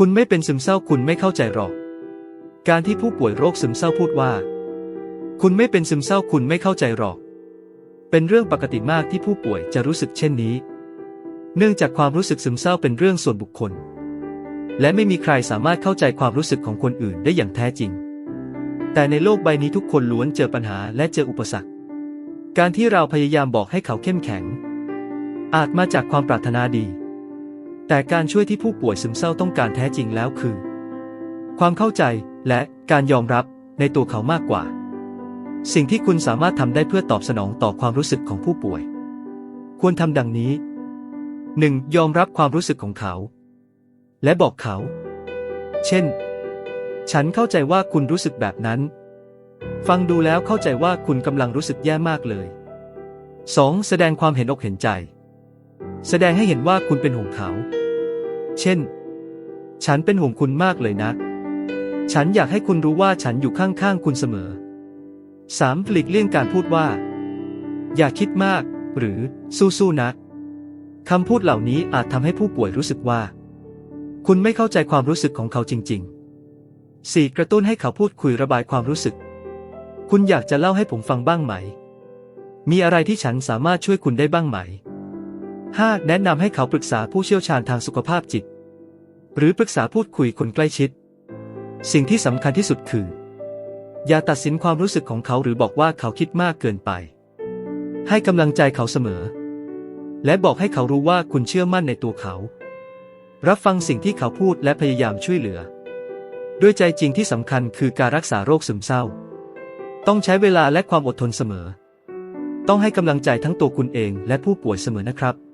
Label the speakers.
Speaker 1: คุณไม่เป็นซึมเศร้าคุณไม่เข้าใจหรอก การที่ผู้ป่วยโรคซึมเศร้าพูดว่า คุณไม่เป็นซึมเศร้าคุณไม่เข้าใจหรอก เป็นเรื่องปกติมากที่ผู้ป่วยจะรู้สึกเช่นนี้ เนื่องจากความรู้สึกซึมเศร้าเป็นเรื่องส่วนบุคคล และไม่มีใครสามารถเข้าใจความรู้สึกของคนอื่นได้อย่างแท้จริง แต่ในโลกใบนี้ทุกคนล้วนเจอปัญหาและเจออุปสรรค การที่เราพยายามบอกให้เขาเข้มแข็ง อาจมาจากความปรารถนาดี แต่การช่วยที่ผู้ป่วยซึมเศร้าต้องการแท้จริงแล้วคือ ความเข้าใจและการยอมรับในตัวเขามากกว่า สิ่งที่คุณสามารถทำได้เพื่อตอบสนองต่อความรู้สึกของผู้ป่วย ควรทำดังนี้ 1. ยอมรับความรู้สึกของเขา และบอกเขา เช่น ฉันเข้าใจว่าคุณรู้สึกแบบนั้น ฟังดูแล้วเข้าใจว่าคุณกำลังรู้สึกแย่มากเลย 2. แสดงความเห็นอกเห็นใจ แสดงให้เห็นว่าคุณเป็นห่วงเขา เช่น ฉันเป็นห่วงคุณมากเลยนะ ฉันอยากให้คุณรู้ว่าฉันอยู่ข้างๆคุณเสมอ 3. หลีกเลี่ยงการพูดว่า อย่าคิดมาก หรือสู้ๆนะคำพูดเหล่านี้อาจทำให้ผู้ป่วยรู้สึกว่า คุณไม่เข้าใจความรู้สึกของเขาจริง ๆ 4. กระตุ้นให้เขาพูดคุยระบายความรู้สึก คุณอยากจะเล่าให้ผมฟังบ้างไหม มีอะไรที่ฉันสามารถช่วยคุณได้บ้างไหม 5. แนะนำให้เขาปรึกษาผู้เชี่ยวชาญทางสุขภาพจิต หรือปรึกษาพูดคุยคนใกล้ชิด สิ่งที่สำคัญที่สุดคือ อย่าตัดสินความรู้สึกของเขาหรือบอกว่าเขาคิดมากเกินไป ให้กำลังใจเขาเสมอ และบอกให้เขารู้ว่าคุณเชื่อมั่นในตัวเขา รับฟังสิ่งที่เขาพูดและพยายามช่วยเหลือ ด้วยใจจริงที่สำคัญคือการรักษาโรคซึมเศร้า ต้องใช้เวลาและความอดทนเสมอ ต้องให้กำลังใจทั้งตัวคุณเองและผู้ป่วยเสมอนะครับ